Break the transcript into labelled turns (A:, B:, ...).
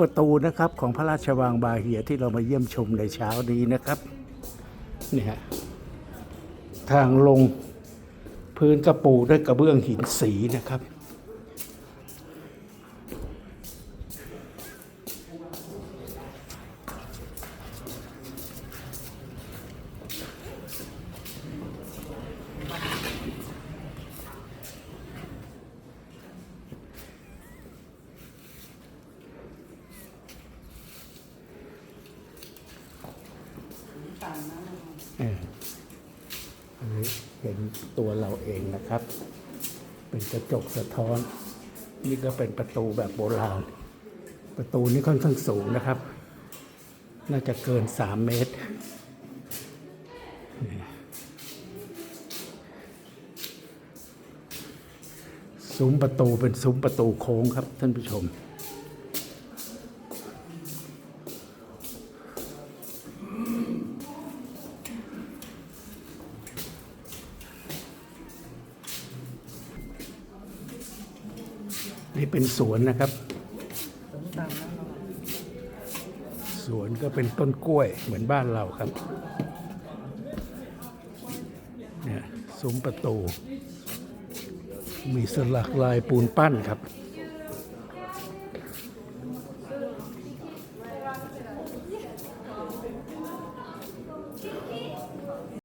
A: ประตูนะครับของพระราชวังบาเฮียที่เรามาเยี่ยมชมในเช้านี้นะครับนี่ฮะทางลงพื้นกระปูด้วยกระเบื้องหินสีนะครับ เอออันนี้เห็นตัวเราเองนะครับ เป็นกระจกสะท้อน นี่ก็เป็นประตูแบบโบราณ ประตูนี้ค่อนข้างสูงนะครับ น่าจะเกินสามเมตรซุ้มประตูเป็นซุ้มประตูโค้งครับท่านผู้ชม นี่เป็นสวนนะครับสวนก็เป็นต้นกล้วยเหมือนบ้านเราครับเนี่ยซุ้มประตู มีสลักลายปูนปั้นครับ